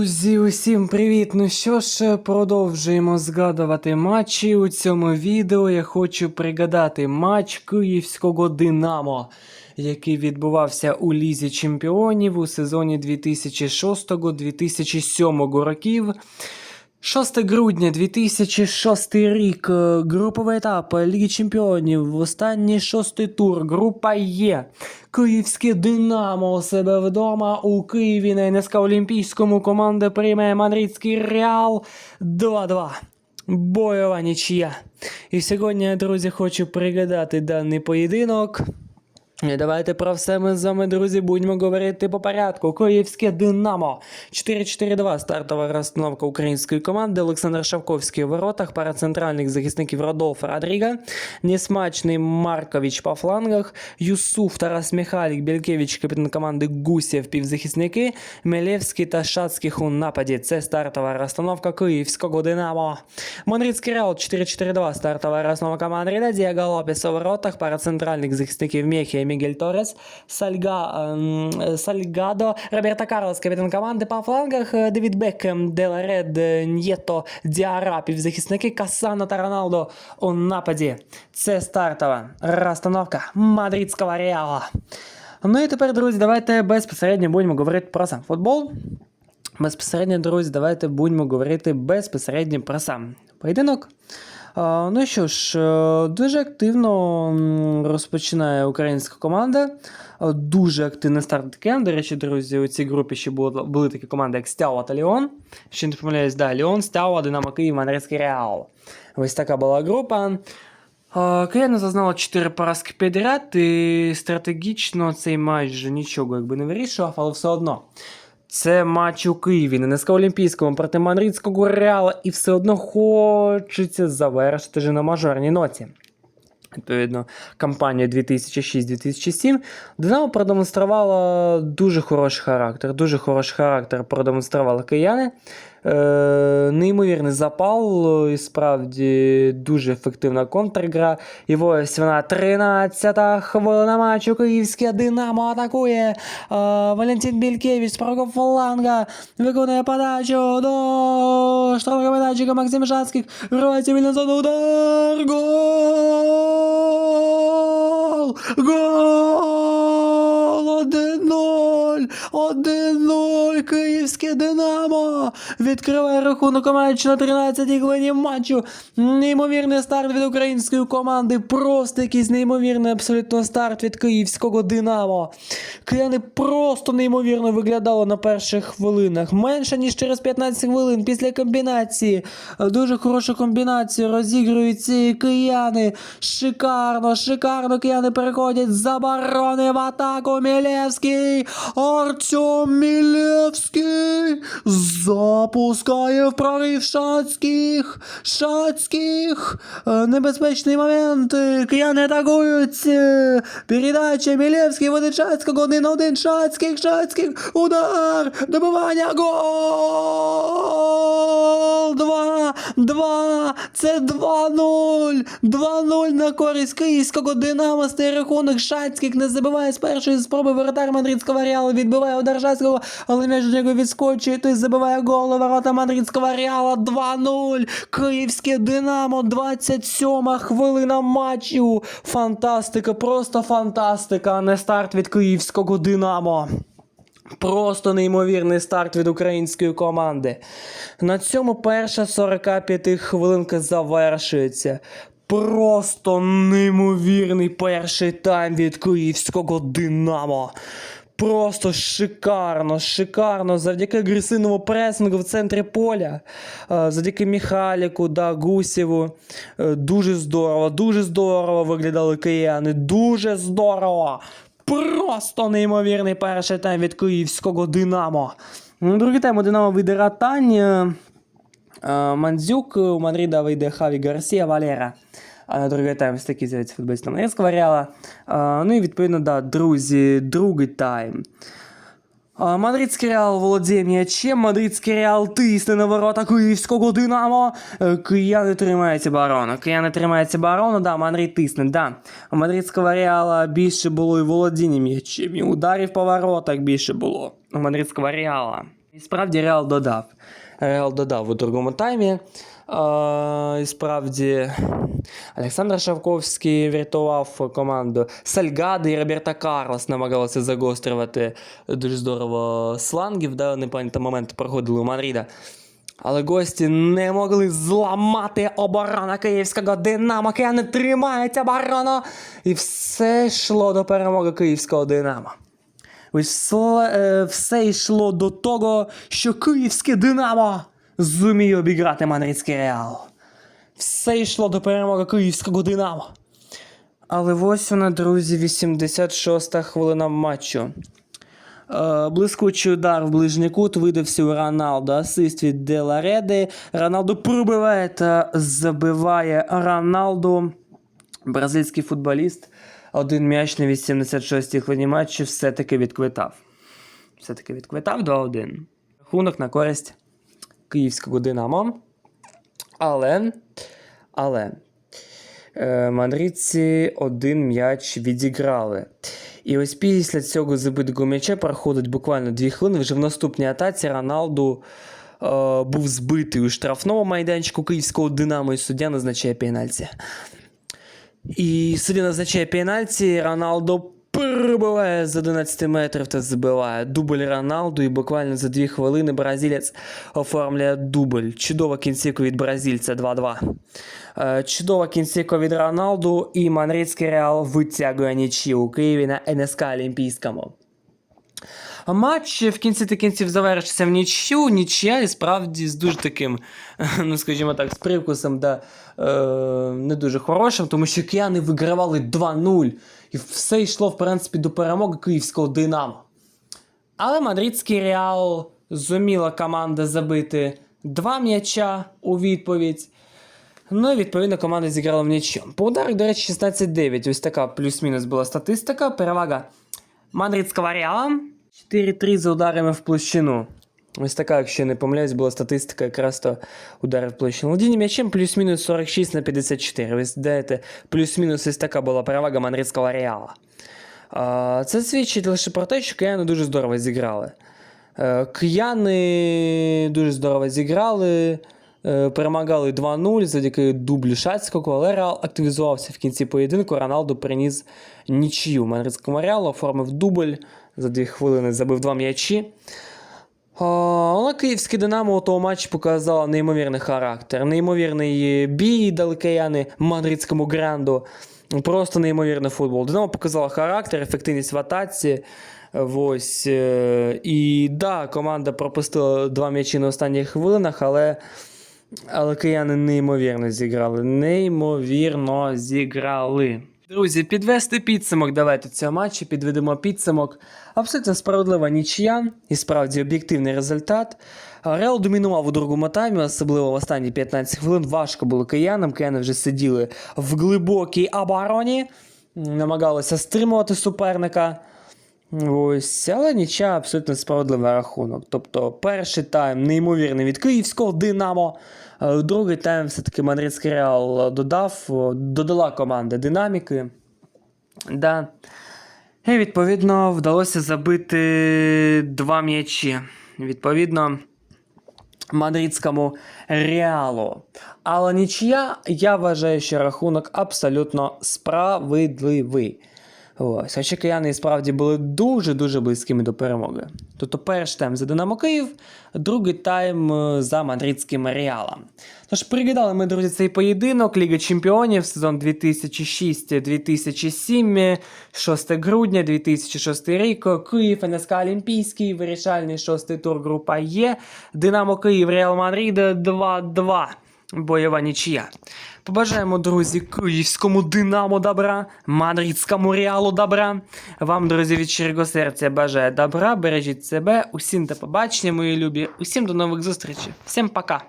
Друзі, усім привіт! Ну що ж, продовжуємо згадувати матчі. У цьому відео я хочу пригадати матч київського Динамо, який відбувався у Лізі Чемпіонів у сезоні 2006-2007 років. 6 грудня 2006 рік. е, Груповий етап Ліги Чемпіонів. Останній шостий тур. Група Є. Київське Динамо у себе вдома у Києві на НСК Олімпійському команда приймає Мадридський Реал 2-2. Бойова нічия. І сьогодні, друзі, хочу пригадати даний поєдинок. Давайте про все ми з вами, друзі, будемо говорити по порядку. Київське Динамо. 4-4-2. Стартова розстановка української команди. Олександр Шавковський у воротах, пара центральних захисників Родолф Родріга, Несмачний Маркович по флангах, Юсуф, Тарас Михайлік, Бількевич, капітан команди Гусєв, півзахисники, Мелєвський та Шацьких у нападі. Це стартова розстановка київського Динамо. Мадридський Реал 4-4-2. Стартова розстановка Мадрида. Діаго Лопес у воротах, пара центральних захисників Мехія, Мігель Торрес, Сальга, ем, Сальгадо, Роберто Карлос, капітан команди по флангах, е, Девід Беккем, Деларед, Нєто, Діара, півзахисники, Касано та Роналдо у нападі. Це стартова розстановка мадридського Реала. Ну і тепер, друзі, давайте безпосередньо будемо говорити про сам футбол. Безпосередньо, друзі, давайте будемо говорити безпосередньо про сам поєдинок. Ну що ж, е, дуже активно розпочинає українська команда. Дуже активний старт таке. До речі, друзі, у цій групі ще було, були такі команди, як Стява та Ліон. Ще не помиляюсь, да, Ліон, Стява, Динамо Київ, Мадридський Реал. Ось така була група. А, Кияни зазнала 4 поразки підряд, і стратегічно цей матч нічого якби не вирішував, але все одно. Це матч у Києві на НСК Олімпійському проти Манрідського Реала, і все одно хочеться завершити вже на мажорній ноті. Відповідно, кампанія 2006-2007 Динамо продемонструвала дуже хороший характер. Дуже хороший характер продемонстрували кияни. Е, неймовірний запал, і справді дуже ефективна контргра. І ось вона 13-та хвилина матчу. Київське Динамо атакує. Е, Валентин Бількевич з правого фланга виконує подачу до штрафного майданчика Максим Шацьких. Вривається вільна зона. Удар! Гол! Гол! 1-0! 1-0! Київське Динамо! Відкриває рахунок у матчі на 13-й хвилині матчу. Неймовірний старт від української команди. Просто якийсь неймовірний абсолютно старт від київського Динамо. Кияни просто неймовірно виглядало на перших хвилинах. Менше ніж через 15 хвилин після комбінації. Дуже хорошу комбінацію розігрують ці кияни. Шикарно, шикарно кияни переходять з оборони в атаку. Мілєвський. Артем Мілєвський. Запускає в прорив Шацьких. Шацьких. Е, Небезпечний момент. Кияни атакують. Передача Мілєвський веде Шацького. Один на один. Шацьких. Шацьких. Удар. Добивання. Гол. Два. Два. Це 2-0. 2-0 на користь київського Динамо. Стає рахунок Шацьких не забиває з першої спроби воротар мадридського Реала. Відбиває удар Шацького, але м'яч нього відскочує. Той забиває гол ворота мадридського Реала. 2-0. Київське Динамо. 27 хвилина матчу. Фантастика, просто фантастика. а Не старт від київського Динамо. Просто неймовірний старт від української команди. На цьому перша 45 хвилинка завершується. Просто неймовірний перший тайм від київського Динамо. Просто шикарно, шикарно. Завдяки агресивному пресингу в центрі поля, е, завдяки Міхаліку, да, Гусєву. Е, Дуже здорово, дуже здорово виглядали кияни. Дуже здорово. Просто неймовірний перший тайм від київського Динамо. Другий тайм у Динамо вийде Ратань. е, Мандзюк, у Мадрида вийде Хаві Гарсія Валера. Другий тайм ось такі з'являться футболісти Мадридського Реала. Е, Ну і відповідно, да, друзі, другий тайм. Мадридський Реал володіє м'ячем, Мадридський Реал тисне на ворота київського Динамо. Е, Кияни тримають оборону. Кияни тримають оборону, да, Мадрид тисне, да. У Мадридського Реала більше було і володіння м'ячем, і ударів по воротах більше було. У Мадридського Реала. І справді Реал додав. Реал додав у другому таймі. І справді Олександр Шавковський врятував команду. Сальгади і Роберта Карлос намагалися загострювати дуже здорово слангів, да, непам'ятні моменти проходили у Мадріда. Але гості не могли зламати оборону київського Динамо. Кияни тримають оборону. І все йшло до перемоги київського Динамо. Ось все, е, все йшло до того, що київське Динамо зуміє обіграти Мадридський Реал. Все йшло до перемоги київського Динамо. Але ось вона, друзі, 86-та хвилина матчу. Е, Блискучий удар в ближній кут видався у Роналду. Асист від Делареди. Роналду пробиває та забиває Роналду. Бразильський футболіст. Один м'яч на 86-й хвилині матчу все-таки відквитав. Все-таки відквитав 2-1. Рахунок на користь київського Динамо. Але. Але. Е, Мадридці один м'яч відіграли. І ось після цього забитого м'яча проходить буквально 2 хвилини. Вже в наступній атаці Роналду е, був збитий у штрафному майданчику київського Динамо, і суддя назначає пенальті. І суддя назначає пенальті, Роналдо перебиває з 11 метрів та забиває дубль Роналду, і буквально за 2 хвилини бразилець оформлює дубль. Чудова кінцівка від бразильця 2-2. Е, Чудова кінцівка від Роналду, і Манрицький Реал витягує нічі у Києві на НСК Олімпійському. Матч в кінці та кінців завершився в нічю. Нічия і справді з дуже таким, ну скажімо так, з привкусом да, е, не дуже хорошим, тому що кияни вигравали 2-0. І все йшло, в принципі, до перемоги київського Динамо. Але мадридський Реал зуміла команда забити два м'яча у відповідь. Ну і відповідно команда зіграла в нічю. По ударах, до речі, 16-9. Ось така плюс-мінус була статистика. Перевага мадридського Реала. 4-3 за ударами в площину. Ось така, якщо не помиляюсь, була статистика якраз то удари в площину. Володіння м'ячем плюс-мінус 46 на 54. Ви знаєте, плюс-мінус ось така була перевага мадридського Реала. Це свідчить лише про те, що кияни дуже здорово зіграли. Е, Кияни дуже здорово зіграли, перемагали 2-0 завдяки дублю Шацького, але Реал активізувався в кінці поєдинку. Роналду приніс нічию мадридському Реалу, оформив дубль за 2 хвилини, забив два м'ячі. Але київське Динамо у того матчі показало неймовірний характер, неймовірний бій дали кияни мадридському гранду. Просто неймовірний футбол. Динамо показало характер, ефективність в атаці. Ось. е, І да, команда пропустила два м'ячі на останніх хвилинах, але, але кияни неймовірно зіграли. Неймовірно зіграли. Друзі, підвести підсумок давайте цього матчу, підведемо підсумок. Абсолютно справедлива нічия і справді об'єктивний результат. Реал домінував у другому таймі, особливо в останні 15 хвилин. Важко було киянам. Кияни вже сиділи в глибокій обороні, намагалися стримувати суперника. Ось, але нічия абсолютно справедливий рахунок. Тобто перший тайм неймовірний від київського Динамо. е, Другий тайм все-таки Мадридський Реал додав, додала команда динаміки. Да. І відповідно вдалося забити два м'ячі. Відповідно, мадридському Реалу. Але нічия, я вважаю, що рахунок абсолютно справедливий. Ось, хоча кияни і справді були дуже-дуже близькими до перемоги. Тобто перший тайм за Динамо Київ, другий тайм е, за мадридським Реалом. Тож пригадали ми, друзі, цей поєдинок Ліга Чемпіонів сезон 2006-2007, 6 грудня 2006 рік, Київ, НСК Олімпійський, вирішальний шостий тур група Є, Динамо Київ, Реал Мадрид 2-2. Бойова нічия. Побажаємо, друзі, київському Динамо добра, мадридському Реалу добра. Вам, друзі, від щирого серця бажаю добра, бережіть себе, усім до побачення, мої любі, усім до нових зустрічей. Всім пока!